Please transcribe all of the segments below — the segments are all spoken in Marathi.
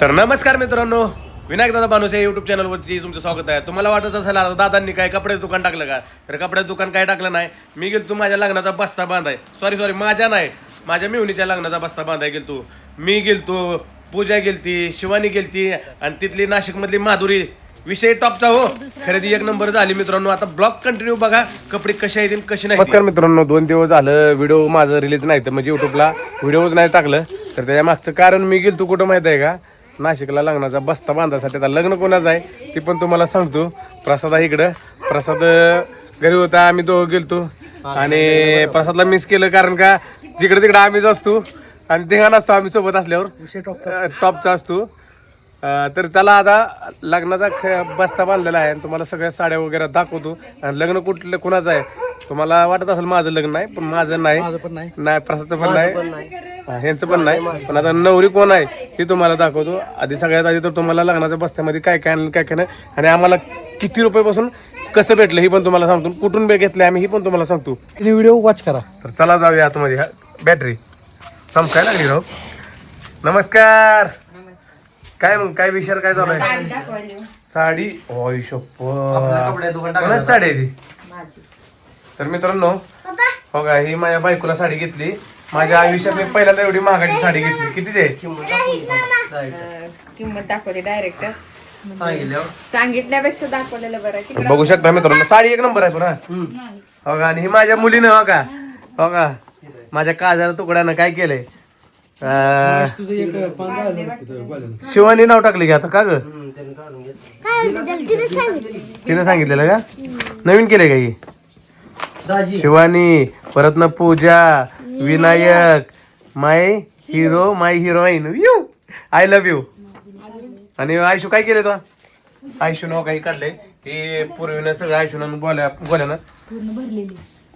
तर नमस्कार मित्रांनो विनायक दादा बानुसे युट्यूब चॅनलवरती तुमचं स्वागत आहे. तुम्हाला वाटत असेल आता दादांनी काय कपड्याचं दुकान टाकलं का? तर कपड्याचं दुकान काय टाकलं नाही? मी गेलो तू माझ्या लग्नाचा बस्ता बांधाय. सॉरी सॉरी माझ्या नाही माझ्या मिवणीच्या लग्नाचा बस्ता बांधाय गेलतो. मी गेलतो पूजा गेलती शिवानी गेलती आणि तिथली नाशिकमधली माधुरी. विषय टॉपचा हो. खरेदी एक नंबर झाली मित्रांनो. आता ब्लॉक कंटिन्यू बघा कपडे कसे आहेत आणि कसे नाही नमस्कार मित्रांनो दोन दिवस झालं व्हिडिओ माझं रिलीज नाही तर म्हणजे युट्यूबला व्हिडिओज नाही टाकलं. तर त्याच्या मागचं कारण मी गेलतो कुठं माहीत आहे का? नाशिकला लग्नाचा बस्ता बांधायसाठी. आता लग्न कोणाचं आहे ते पण तुम्हाला सांगतो. प्रसाद आहे इकडं. प्रसाद घरी होता आम्ही दोघं गेलतो. आणि प्रसादला मिस केलं कारण का जिकडे तिकडे आम्हीच असतो. आणि धिंगाण असतो आम्ही सोबत असल्यावर. टॉपचा असतो. अं, तर चला आता लग्नाचा ख- बस्ता बांधलेला आहे आणि तुम्हाला सगळ्या साड्या वगैरे दाखवतो. आणि लग्न कुठलं कुणाचं आहे? तुम्हाला वाटत असेल माझं लग्न नाही पण माझं नाही. नाही. प्रसादचं पण नाही. हा, ह्यांचं पण नाही. पण आता नवरी कोण आहे हे तुम्हाला दाखवतो. आधी सगळ्यात आधी तर तुम्हाला लग्नाच्या बस्त्यामध्ये काय काय आणलं काय काय नाही. आणि आम्हाला किती रुपयापासून कसं भेटलं हे पण तुम्हाला सांगतो. कुठून बे घेतले आम्ही हे पण तुम्हाला सांगतो. व्हिडिओ वॉच करा. तर चला जाऊया आतमध्ये. बॅटरी चमकाय लागली राव. नमस्कार. काय मग काय विचार काय चालू आहे? साडी होय शप्पथ साडी आहे ती? तर मित्रांनो हो का ही माझ्या बायकोला साडी घेतली. माझ्या आयुष्यात मी पहिल्यांदा एवढी महागाची साडी घेतली. कितीची आहे? किंमत दाखवते डायरेक्ट सांगितल्यापेक्षा दाखवलेलं बरं बघू शकता मित्रांनो साडी एक नंबर आहे पण हा. हो का आणि ही माझ्या मुलीनं हो का. हो का माझ्या काजाला तुकड्यानं काय केलंय? अं, तुझं एक पान राहिलं होतं तिथं गोल्यानं. शिवानी नाव टाकले की आता का ग? तिनं सांगितलेलं. का? नवीन केलंय का ही? शिवानी परत न Pooja Vinayak my hero my heroine. You! I love you आणि आयशू काय केलं तो आयशू नाव काही काढले हे पूर्वीनं सगळं आयशूनं बोल्या बोल्यानं.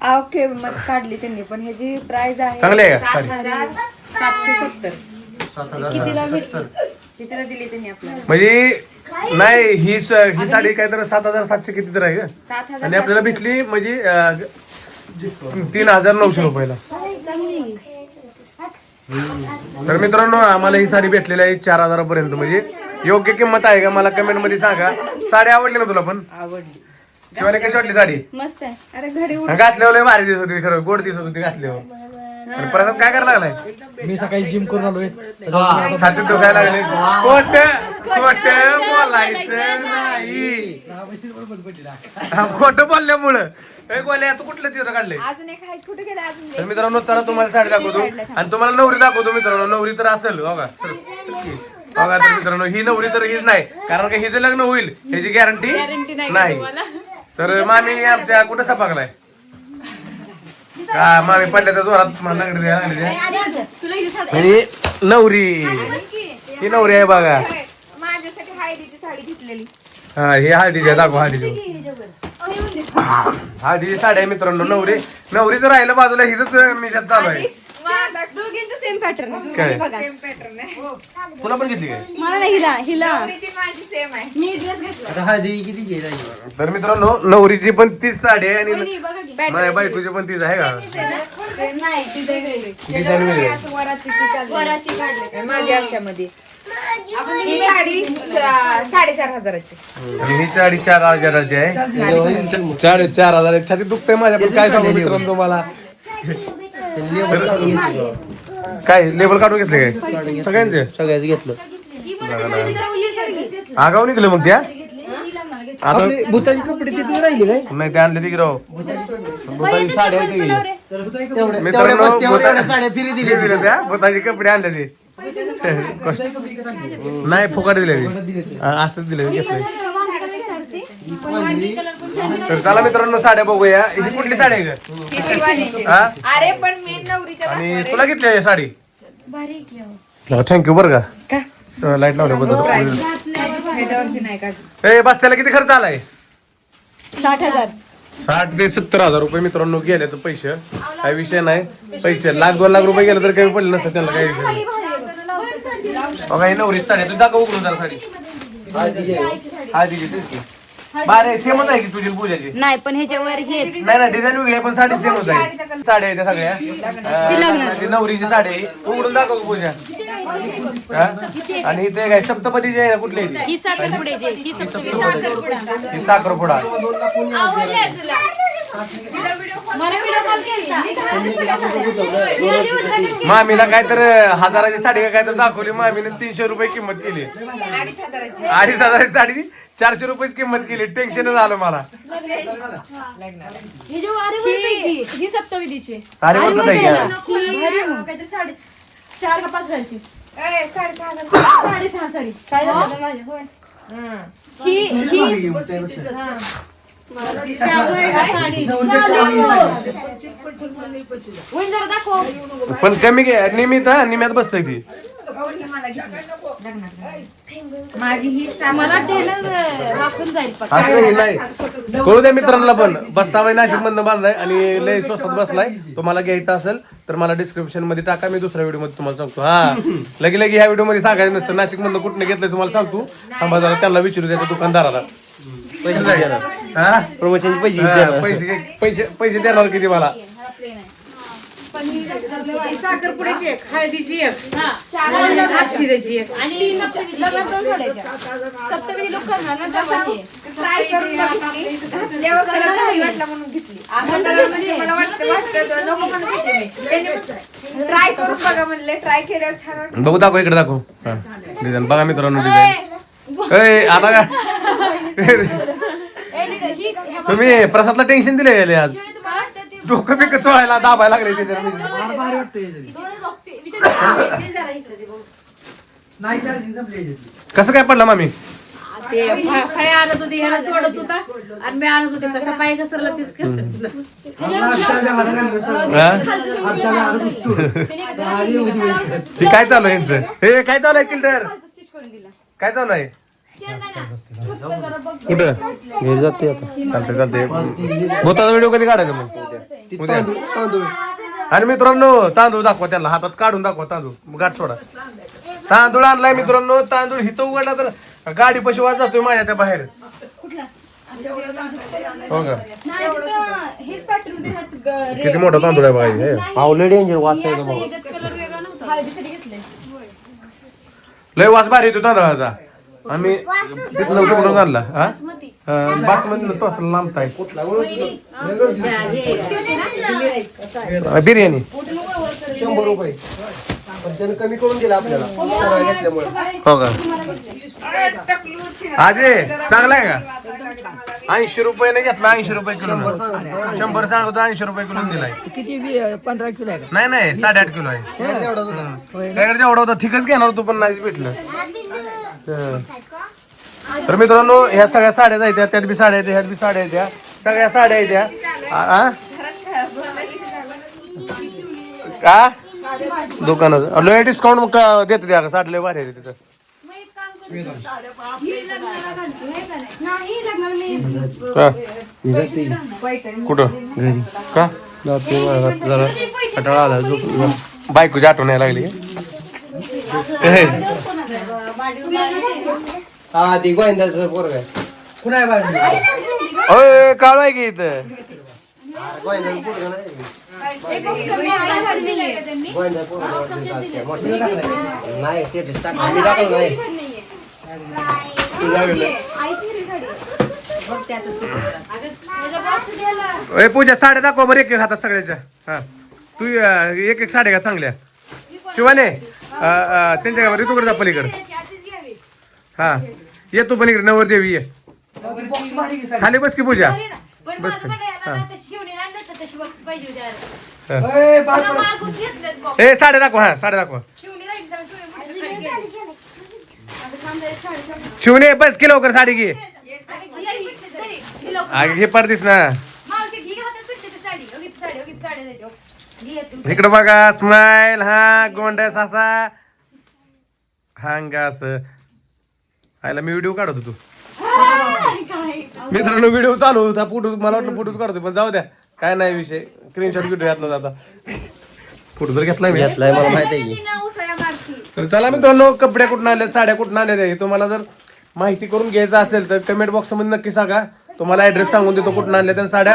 आ, ओके मग काढली त्यांनी पण ह्याची प्राइस आहे चांगली आहे का? साडी. सातशे सत्तर. कितीला भेटली? कितीला दिली त्यांनी आपल्याला? म्हणजे नाही ही स- ही साडी काय तर सात हजार सातशे किती तर आहे का सात हजार आणि आपल्याला भेटली म्हणजे अं, तीन हजार नऊशे रुपयाला. तर मित्रांनो आम्हाला ही साडी भेटलेली आहे चार हजारापर्यंत. म्हणजे योग्य किंमत आहे का मला कमेंटमध्ये सांगा. साडी आवडली ना तुला पण? आवडली. शिवानी कशी वाटली साडी? मस्त आहे. अरे घरी उठ घातल्यावर लय भारी दिसत होती खरं. गोड दिसत होती घातल्यावर. आणि प्रसाद काय करायला लागलाय? मी सकाळी जिम करून आलोय. छातीत दुखायला लागले. खोट खोट बोलायचं नाही. खोट बोलल्यामुळं. ए गोल्या तू कुठलं चित्र काढले अजून एक हाय कुठे गेला अजून? तर मित्रांनो चला तुम्हाला साडी दाखवतो. आणि तुम्हाला नवरी दाखवतो मित्रांनो. नवरी तर असेल बघा चल, चल. की. बघा तर मित्रांनो ही नवरी तर हीच नाही. कारण का हिचं लग्न होईल ह्याची गॅरंटी नाही तर मामी आमच्या कुठं सपाकलाय? का मामी पडल्याच्या जोरात नागडी त्या. आणि नवरी. ही नवरी आहे बघा. माझ्यासाठी हायरीची साडी घेतलेली. हा हे हळदीची आहे, दाखव हळदीची. हळदीची साडी आहे मित्रांनो नवरी. नवरीचं राहिलं बाजूला हिच मी चालू आहे. सेम पॅटर्न काय? बघा. सेम पॅटर्न आहे. तुला पण घेतली काय? मला हिला हिला. नवरीची माझी सेम आहे. मी ड्रेस घेतला. आता हळदी किती घ्यायला तर मित्रांनो नवरीची पण तीच साडी आहे आणि बघा की. माझ्या बायकोची पण तीच आहे का? नाही ती वेगळी. डिझाईन वेगळी. आहे. असं वराती ती चालली. वराती काढली. काय माझ्या आशामध्ये ही साडी चा- साडेचार हजाराची. आणि ही साडी चार हजाराची आहे. साडे चार हजार छाती दुखतंय माझ्या पण काय सांगू मित्रांनो तुम्हाला काय लेबल काढून घेतले काय? सगळ्यांचे? सगळ्याच घेतलं. आगाव निघले मग त्या? आता भूताची कपडे तिथे राहिले काय? नाही ते आणले की राव भुताची साडी आहे ती तेवढ्या मित्रांनो बसत्यावर भुता- एवढ्या साड्या फिरी दिली दिले त्या? भुताचे कपडे आणले ते. नाही फुकट दिले ते. असंच दिले घेतले तर चला मित्रांनो साड्या बघूया. ही कुठली साडी आहे ही अरे पण मी नवरीच्या आणि तुला घेतली आहे साडी? थँक्यू बरं का. लाइट लावल्याबद्दल हेडावरची नाही. का? ए बस त्याला किती खर्च आलाय? साठ हजार. साठ ते सत्तर हजार रुपये मित्रांनो गेले तर पैसे. काही विषय नाही. पैसे लाख दोन लाख रुपये गेले तर काही पडले नसतं त्यांना काही विषय नाही. बघा ही नवरी साडी. तू दाखव उघडून जरा साडी. हा दिली तेच की बारे सेमच आहे की तुझी पूजाची? नाही पण ह्याच्यावर हे. नाही ना डिझाईन वेगळी आहे पण साडी सेमच आहे. साड्या आहे त्या सगळ्या. अं, नवरीची साडी आहे. उघडून दाखव पूजा. हा? आणि इथे काय सप्तपदीची आहे ना कुठली आहे ती? ही ही सप्तमी ही साखरपुडा. मला व्हिडिओ कॉल केलता. मामीला काय तर हजाराची साडी का काय तर दाखवली. मामीने तीनशे रुपये किंमत केली. अडीच हजाराची. अडीच हजाराची साडी? चारशे रुपयेच किंमत केली. टेन्शनच आलं मला. हे जे वारे ही ही सप्तविधीची. अरे बघत आहे का? काहीतरी साडे चार का पाच साडेसहा काय झालं? माझ्या होय. ही ही हा. पण कमी घे. निमित हा निम्यात बसतय ती. माझी ही मला टेलर वापरून जाईल पक्का. असं हे नाही. कळू द्या मित्रांना पण बस्ताबाई नाशिक मधनं बांधलाय आणि लय स्वस्तात बसलाय. तुम्हाला घ्यायचा असेल तर मला डिस्क्रिप्शनमध्ये टाका. मी दुसऱ्या व्हिडिओमध्ये तुम्हाला सांगतो. हा. लगे लगे ह्या व्हिडिओमध्ये सांगायचं नसतं. नाशिक मधनं कुठनं घेतलंय तुम्हाला सांगतो. थांबा जरा त्यांना विचारू द्या त्या दुकानदाराला. हा? प्रमोशनचे पैसे हा, पैसे पैसे पैसे देणार किती मला? साखरपुड्याची एक हळदीची एक हा. एक. आणि सप्तविधी सप्तविधी लोक करणार ना तेव्हा. ट्राय करून बघितली. घातल्यावर कलर भारी वाटला म्हणून घेतली. असं कलर म्हणजे मला वाटतं वाटतं नको म्हणून घेतली मी. ट्राय करून बघा म्हणले ट्राय केल्यावर छान वाटलं बघू दाखव इकडे दाखव. हा डिझाईन. बघा मित्रांनो डिझाईन. ए आता का तुम्ही प्रसादला टेन्शन दिले गेले आज? डोकं बिकं चोळायला दाबायला लागले ते जरा. फार भारी वाटतं याच्यात. दोन बघते. विचार- नाही चार्जिंग संपली याच्यातली. कसं काय पडलं मामी ते फ- फळे आणत होते ह्याला तोडत होता आणि मी आणत होते कसा पाय घसरला तेच आजच्या घालून. हा? आजच्या वेळ. हे काय चालू आहे यांचं हे काय चालू आहे चिल्ड्रन काय चालू आहे कुठं चालतंय चालतंय. होता व्हिडिओ कधी काढायचा मग? उद्या. तांदूळ आणि मित्रांनो तांदूळ दाखवा त्यांना. हातात काढून दाखवा तांदूळ. गाठ सोडा. तांदूळ आणलाय मित्रांनो. तांदूळ हिथं उघडला तर गाडी पशी वाज जातोय माझ्या त्या बाहेर. हो का? किती मोठा तांदूळ आहे हे. पावलं डेंजर वास आहे का लय वास भारी येतो तांदळाचा. आम्ही तिथलं कुठून आणला हा? बासमती तो असला लांबताय अं, बिर्याणी. शंभर रुपये. पण त्यानं कमी करून दिला आपल्याला. सगळं घेतल्यामुळे. हो का? अजय चांगला आहे का? ऐंशी रुपयाने घेतला ऐंशी रुपये किलो शंभर सांगतो ऐंशी. रुपये किलो दिलाय किती पंधरा किलो आहे नाही नाही साडेआठ किलो आहे. त्याकडे जेवढा होता. ठीकच घेणार तू पण नाहीच भेटलं. तर मित्रांनो ह्या सगळ्या साड्या जायत्या त्यात बी साड्या येत्या ह्यात बी साड्या येत्या सगळ्या साड्या येत्या आ- का दुकानात. लय डिस्काउंट देते द्या का साठ लय भारी आहे तिथं. का? कुठं? का? जरा आला बायकोची आठवण यायला लागली. हा ती गोविंदाचं पोरग आहे. कुणा ओय काळू आहे की इथं. गोविंदाचं पोरग नाही. गोविंदा पोरग नाही स्टेटस टाकलं. मी टाकलं नाही. ओय पूजा साड्या दाखवा बरं एक एक हातात सगळ्याच्या. हा. तू अं, एक एक साड्या का चांगल्या. शिवाने त्यांच्या ऋतूकडे जा पलीकडे. हा ये तू पलीकडे नवर देवी ये. साडी. खाली बस की पूजा. पण बस. हा. ए, साड्या दाखवा हा दाखवा. साडी साडी. शिवने बस की लवकर साडी घे. ही आगे घे परतीस ना मावशी, घे हातात भेटते ती साडी. अगं, ती साडी, अगं, ती साडी द्यायची. घे तू. इकडे बघा स्माइल हा गोंड सासा. हांगा असं. आयला मी व्हिडिओ काढत होतो मित्रांनो व्हिडिओ चालू होता फोटो मला वाटलं फोटोच काढतो पण जाऊ द्या. काय नाही विषय. स्क्रीनशॉट व्हिडिओ घातला जाता फोटो तर घेतलाय मी. घेतलाय मला माहिती आहे तर चला मित्रांनो कपडे कुठून आले साड्या कुठून आल्या तुम्हाला जर माहिती करून घ्यायचं असेल तर कमेंट बॉक्समध्ये नक्की सांगा. तुम्हाला ऍड्रेस सांगून देतो कुठून आणल्या त्या साड्या.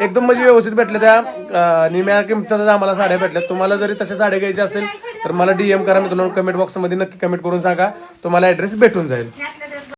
एकदम म्हणजे व्यवस्थित भेटल्या त्या निम्या किमतीतच आम्हाला साड्या भेटल्या तुम्हाला जरी तशा साड्या घ्यायच्या असेल तर मला डीएम करा मित्रांनो कमेंट बॉक्समध्ये नक्की कमेंट करून सांगा. तुम्हाला ऍड्रेस भेटून जाईल.